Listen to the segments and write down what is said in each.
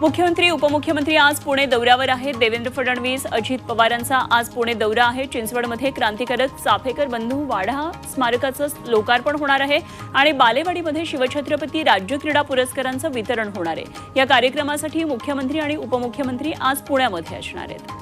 मुख्यमंत्री उपमुख्यमंत्री आज पुणे दौऱ्यावर आहेत. देवेंद्र फडणवीस अजित पवारांचा आज पुणे दौरा आहे. चिंचवडमध्ये क्रांतिकारक चाफेकर बंधू वाढा स्मारकाचं लोकार्पण होणार आहे आणि बालेवाडीमध्ये शिवछत्रपती राज्य क्रीडा पुरस्कारांचं वितरण होणार आहे. या कार्यक्रमासाठी मुख्यमंत्री आणि उपमुख्यमंत्री आज पुण्यामध्ये असणार आहेत.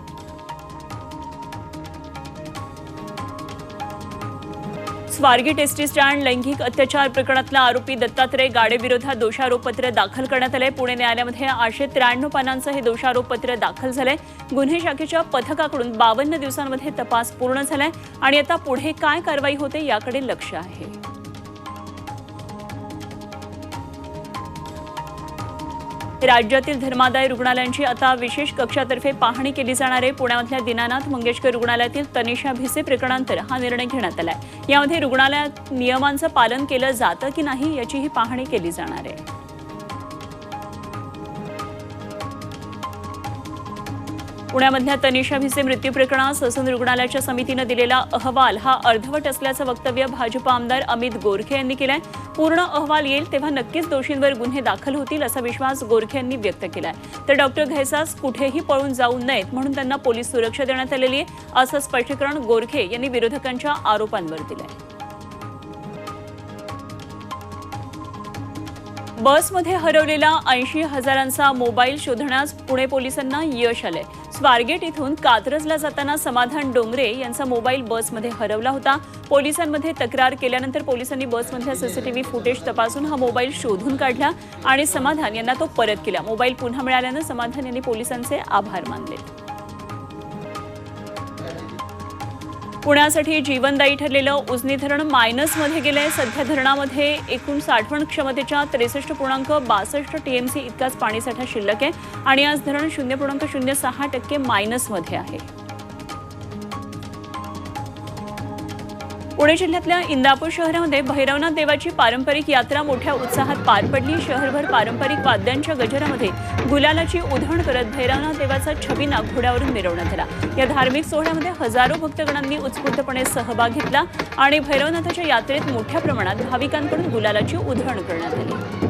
स्वारगी टेस्टी स्टँड लैंगिक अत्याचार प्रकरणातला आरोपी दत्तात्रय गाडेविरोधात दोषारोपपत्र दाखल करण्यात आलंय. पुणे न्यायालयामध्ये आठशे त्र्याण्णव पानांचं हे दोषारोपपत्र दाखल झालंय. गुन्हे शाखेच्या पथकाकडून बावन्न दिवसांमध्ये तपास पूर्ण झालाय. आणि आता पुढे काय कारवाई होते याकडे लक्ष आहे. राज्यातील धर्मादाय रुग्णालयांची आता विशेष कक्षातर्फे पाहणी केली जाणार आहे. पुण्यामधल्या दीनानाथ मंगेशकर रुग्णालयातील तनिषा भिसे प्रकरणानंतर हा निर्णय घेण्यात आलाय. यामध्ये रुग्णालयात नियमांचं पालन केलं जातं की नाही याचीही पाहणी केली जाणार आहे. पुण्यामधल्या तनिषा भिसे मृत्यू प्रकरणात ससून रुग्णालयाच्या समितीनं दिलेला अहवाल हा अर्धवट असल्याचं वक्तव्य भाजप आमदार अमित गोरखे यांनी केलंय. पूर्ण अहवाल येईल तेव्हा नक्कीच दोषींवर गुन्हे दाखल होतील असा विश्वास गोरखे यांनी व्यक्त केलाय. तर डॉक्टर घैसास कुठेही पळून जाऊ नयेत म्हणून त्यांना पोलीस सुरक्षा देण्यात आलेली आहे असं स्पष्टीकरण गोरखे यांनी विरोधकांच्या आरोपांवर दिलंय. बसमध्ये हरवलेला ऐंशी हजारांचा मोबाईल शोधण्यास पुणे पोलिसांना यश आलंय. स्वारगेट इथून कात्रजला जाताना समाधान डोंगरे यांचा मोबाईल बसमध्ये हरवला होता. पोलिसांमध्ये तक्रार केल्यानंतर पोलिसांनी बसमधल्या सीसीटीव्ही फुटेज तपासून हा मोबाईल शोधून काढला आणि समाधान यांना तो परत केला. मोबाईल पुन्हा मिळाल्यानं समाधान यांनी पोलिसांचे आभार मानले. पुण्यासाठी जीवनदायी ठरलेलं उजनी धरण मायनसमध्ये गेलंय. सध्या धरणामध्ये एकूण साठवण क्षमतेच्या त्रेसष्ट पूर्णांक बासष्ट टीएमसी इतकाच पाणीसाठा शिल्लक आहे. आणि आज धरण शून्य पूर्णांक शून्य सहा टक्के मायनसमध्ये आहे. पुणे जिल्ह्यातल्या इंदापूर शहरामध्ये भैरवनाथ देवाची पारंपरिक यात्रा मोठ्या उत्साहात पार पडली. शहरभर पारंपरिक वाद्यांच्या गजरामध्ये गुलालाची उधळण करत भैरवनाथ देवाचा छबिना घोड्यावरून मिरवण्यात आला. या धार्मिक सोहळ्यामध्ये हजारो भक्तगणांनी उत्स्फूर्तपणे सहभाग घेतला आणि भैरवनाथाच्या यात्रेत मोठ्या प्रमाणात भाविकांकडून गुलालाची उधळण करण्यात आली.